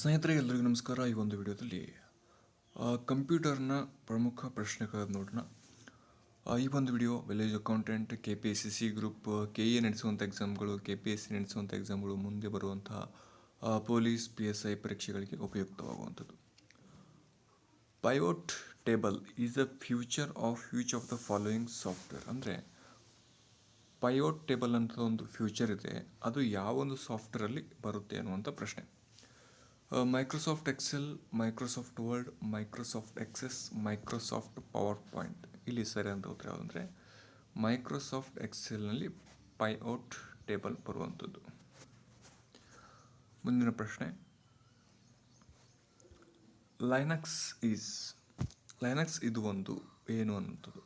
ಸ್ನೇಹಿತರೆ ಎಲ್ಲರಿಗೂ ನಮಸ್ಕಾರ. ಈ ಒಂದು ವಿಡಿಯೋದಲ್ಲಿ ಕಂಪ್ಯೂಟರ್ನ ಪ್ರಮುಖ ಪ್ರಶ್ನೆಗಳನ್ನು ನೋಡೋಣ. ಈ ಒಂದು video village accountant K P S C C group K A ನಡೆಸುವಂಥ ಎಕ್ಸಾಮ್ಗಳು ಕೆ ಪಿ ಎಸ್ ಸಿ ನಡೆಸುವಂಥ ಎಕ್ಸಾಮ್ಗಳು ಮುಂದೆ ಬರುವಂತಹ ಪೊಲೀಸ್ ಪಿ ಎಸ್ ಐ ಪರೀಕ್ಷೆಗಳಿಗೆ ಉಪಯುಕ್ತವಾಗುವಂಥದ್ದು. Pivot table is a future of future of the following software ಅಂದರೆ ಪೈವೋಟ್ ಟೇಬಲ್ ಅಂತ ಒಂದು future ಇದೆ. ಅದು ಯಾವ ಒಂದು ಸಾಫ್ಟ್ವೇರಲ್ಲಿ ಬರುತ್ತೆ ಅನ್ನುವಂಥ ಪ್ರಶ್ನೆ. Microsoft Excel Microsoft Word Microsoft Access Microsoft PowerPoint ಇಲ್ಲಿ ಸರಿ ಅಂತ ಉತ್ತರ ಯಾವುದಂದರೆ ಮೈಕ್ರೋಸಾಫ್ಟ್ ಎಕ್ಸೆಲ್ನಲ್ಲಿ ಪೈಔಟ್ ಟೇಬಲ್ ಬರುವಂಥದ್ದು. ಮುಂದಿನ ಪ್ರಶ್ನೆ. ಲೈನಕ್ಸ್ ಈಸ್ ಲೈನಕ್ಸ್ ಇದು ಒಂದು, ಏನು ಅನ್ನುವಂಥದ್ದು?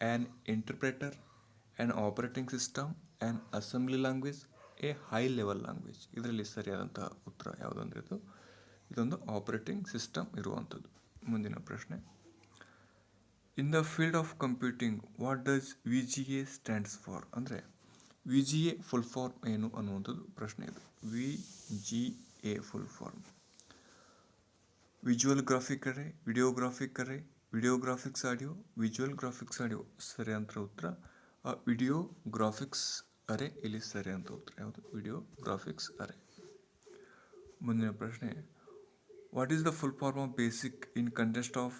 An interpreter an operating system an assembly language a high level language ಇದರಲ್ಲಿ ಸರಿಯಾದಂಥ ಉತ್ತರ ಯಾವುದಂದ್ರೆ ಇದು? ಇದೊಂದು ಆಪರೇಟಿಂಗ್ ಸಿಸ್ಟಮ್ ಇರುವಂಥದ್ದು. ಮುಂದಿನ ಪ್ರಶ್ನೆ. In the field of computing what does V G A stands for ಅಂದರೆ V G A full form ಏನು ಅನ್ನುವಂಥದ್ದು ಪ್ರಶ್ನೆ ಇದು. V G A full form visual graphic array video graphic array video graphics audio visual graphics audio ಸರಿ ಅಂತ ಉತ್ತರ. Video graphics ಅರೆ ಇಲ್ಲಿ ಸರಿ ಅಂತ ಉತ್ತರ ಯಾವುದು? ವಿಡಿಯೋ ಗ್ರಾಫಿಕ್ಸ್ ಅರೆ ಮುಂದಿನ ಪ್ರಶ್ನೆ what is the full form of basic in contest of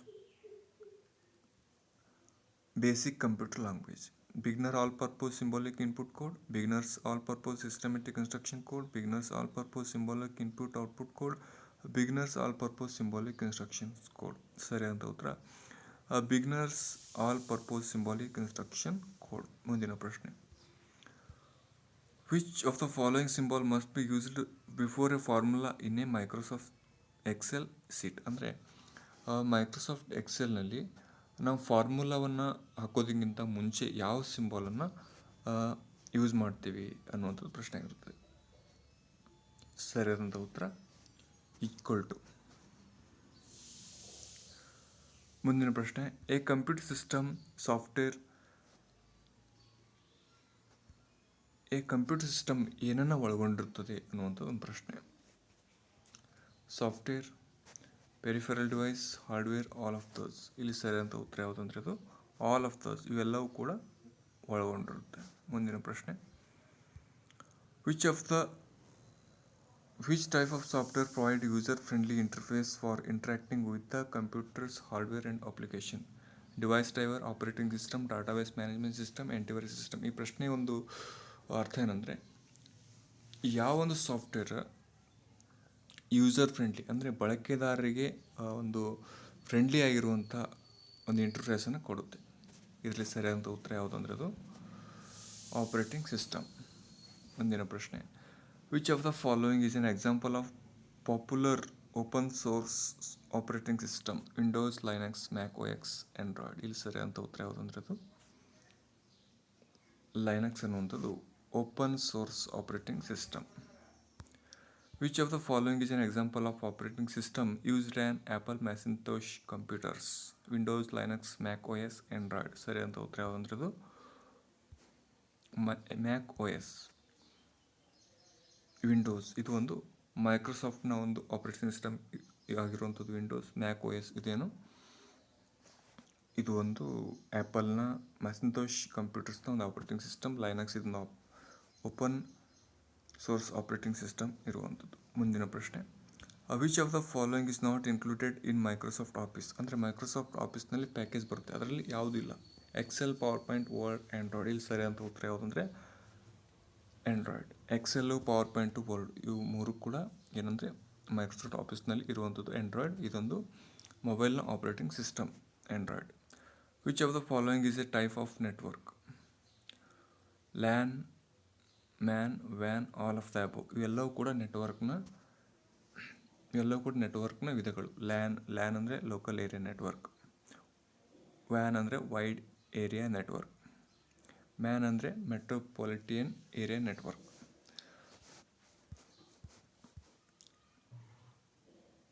basic computer language beginner all purpose symbolic input code beginners all purpose systematic instruction code beginners all purpose symbolic input output code beginners all purpose symbolic instructions code ಸರಿ ಅಂತ ಉತ್ತರ. Beginners all purpose symbolic instruction code ಮುಂದಿನ ಪ್ರಶ್ನೆ. Which of the following symbol must be used before a formula in a Microsoft Excel sheet ಅಂದರೆ Microsoft ಎಕ್ಸೆಲ್ನಲ್ಲಿ ನಾವು ಫಾರ್ಮುಲಾವನ್ನು ಹಾಕೋದಕ್ಕಿಂತ ಮುಂಚೆ ಯಾವ ಸಿಂಬಾಲನ್ನು ಯೂಸ್ ಮಾಡ್ತೀವಿ ಅನ್ನುವಂಥದ್ದು ಪ್ರಶ್ನೆ ಆಗಿರುತ್ತದೆ ಸರಿಯಾದಂಥ ಉತ್ತರ ಈಕ್ವಲ್ ಟು ಮುಂದಿನ ಪ್ರಶ್ನೆ a computer system software a computer system ಏನನ್ನು ಒಳಗೊಂಡಿರುತ್ತದೆ ಅನ್ನುವಂಥ ಒಂದು ಪ್ರಶ್ನೆ. Software peripheral device hardware all of those ಇಲ್ಲಿ ಸರಿಯಾದಂಥ ಉತ್ತರ ಯಾವುದಂದ್ರೆ ಅದು ಆಲ್ ಆಫ್ ದೋಸ್ ಇವೆಲ್ಲವೂ ಕೂಡ ಒಳಗೊಂಡಿರುತ್ತೆ. ಮುಂದಿನ ಪ್ರಶ್ನೆ. Which of the which type of software provide user friendly interface for interacting with the computer's hardware and application device driver operating system database management system antivirus system ಈ ಪ್ರಶ್ನೆ ಒಂದು ಅರ್ಥ ಏನಂದರೆ, ಯಾವೊಂದು ಸಾಫ್ಟ್ವೇರ್ ಯೂಸರ್ ಫ್ರೆಂಡ್ಲಿ ಅಂದರೆ ಬಳಕೆದಾರರಿಗೆ ಒಂದು friendly ಆಗಿರುವಂಥ ಒಂದು ಇಂಟರ್ಫೇಸನ್ನು ಕೊಡುತ್ತೆ. ಇದರಲ್ಲಿ ಸರಿಯಾದಂಥ ಉತ್ತರ ಯಾವುದು ಅಂದರೆ ಅದು ಆಪರೇಟಿಂಗ್ ಸಿಸ್ಟಮ್ ಮುಂದಿನ ಪ್ರಶ್ನೆ. Which of the following is an example of popular open source operating system Windows Linux Mac O X Android ಇಲ್ಲಿ ಸರಿಯಾದಂಥ ಉತ್ತರ ಯಾವುದು ಅಂದರೆ ಅದು ಲೈನಕ್ಸ್ ಅನ್ನುವಂಥದ್ದು source operating system which of the following is an example of operating system used an Apple Macintosh computers Windows Linux Mac O S Android ಸರಿ ಅಂತ ಉತ್ತರ ಯಾವುದಂದ್ರೆ ಅದು ಮ್ಯಾಕ್ ಓ ಎಸ್ ವಿಂಡೋಸ್ ಇದು ಒಂದು ಮೈಕ್ರೋಸಾಫ್ಟ್ನ ಒಂದು ಆಪರೇಟಿಂಗ್ ಸಿಸ್ಟಮ್ ಆಗಿರುವಂಥದ್ದು ವಿಂಡೋಸ್ ಮ್ಯಾಕ್ ಓ ಎಸ್ ಇದೇನು? ಇದು ಒಂದು ಆ್ಯಪಲ್ನ ಮ್ಯಾಸಿಂತೋಶ್ ಕಂಪ್ಯೂಟರ್ಸ್ನ ಒಂದು ಆಪರೇಟಿಂಗ್ ಸಿಸ್ಟಮ್ ಲೈನಕ್ಸ್ ಇದನ್ನ ಓಪನ್ ಸೋರ್ಸ್ ಆಪರೇಟಿಂಗ್ ಸಿಸ್ಟಮ್ ಇರುವಂಥದ್ದು. ಮುಂದಿನ ಪ್ರಶ್ನೆ. Which of the following is not included in Microsoft Office ಅಂದರೆ ಮೈಕ್ರೋಸಾಫ್ಟ್ ಆಫೀಸ್ನಲ್ಲಿ ಪ್ಯಾಕೇಜ್ ಬರುತ್ತೆ. ಅದರಲ್ಲಿ ಯಾವುದಿಲ್ಲ Excel PowerPoint Word Android ಇಲ್ಲಿ ಸರಿ ಅಂತ ಉತ್ತರ ಯಾವುದಂದರೆ Android Excel PowerPoint Word ಇವು ಮೂರು ಕೂಡ ಏನಂದರೆ ಮೈಕ್ರೋಸಾಫ್ಟ್ ಆಫೀಸ್ನಲ್ಲಿ ಇರುವಂಥದ್ದು. ಆ್ಯಂಡ್ರಾಯ್ಡ್ ಇದೊಂದು ಮೊಬೈಲ್ನ operating system Android which of the following is a type of network LAN MAN van all of the above ಇವೆಲ್ಲವೂ ಕೂಡ ನೆಟ್ವರ್ಕ್ನ ಇವೆಲ್ಲವೂ ಕೂಡ ನೆಟ್ವರ್ಕ್ನ ವಿಧಗಳು. ಲ್ಯಾನ್ ಲ್ಯಾನ್ ಅಂದರೆ ಲೋಕಲ್ ಏರಿಯಾ ನೆಟ್ವರ್ಕ್ ವ್ಯಾನ್ ಅಂದರೆ ವೈಡ್ ಏರಿಯಾ ನೆಟ್ವರ್ಕ್ ಮ್ಯಾನ್ ಅಂದರೆ metropolitan area network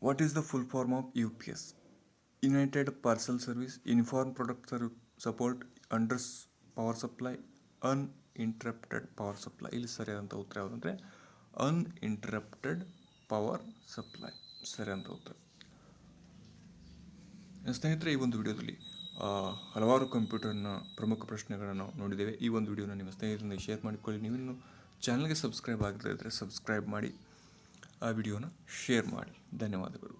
what is the full form of U P S united parcel service uniform product serve support unders power supply uninterrupted power supply ಇಲ್ಲಿ ಸರಿಯಾದಂಥ ಉತ್ತರ ಯಾವುದಂದರೆ uninterrupted power supply ಸರಿ ಅಂತ ಉತ್ತರ. ಸ್ನೇಹಿತರೆ, ಈ ಒಂದು ವಿಡಿಯೋದಲ್ಲಿ ಹಲವಾರು ಕಂಪ್ಯೂಟರ್ನ ಪ್ರಮುಖ ಪ್ರಶ್ನೆಗಳನ್ನು ನೋಡಿದ್ದೇವೆ. ಈ ಒಂದು ವಿಡಿಯೋನ ನಿಮ್ಮ ಸ್ನೇಹಿತರಿಂದ ಶೇರ್ ಮಾಡಿಕೊಳ್ಳಿ. ನೀವಿನ್ನು ಚಾನಲ್ಗೆ ಸಬ್ಸ್ಕ್ರೈಬ್ ಆಗದೇ ಇದ್ದರೆ ಸಬ್ಸ್ಕ್ರೈಬ್ ಮಾಡಿ, ಆ ವಿಡಿಯೋನ ಶೇರ್ ಮಾಡಿ. ಧನ್ಯವಾದಗಳು.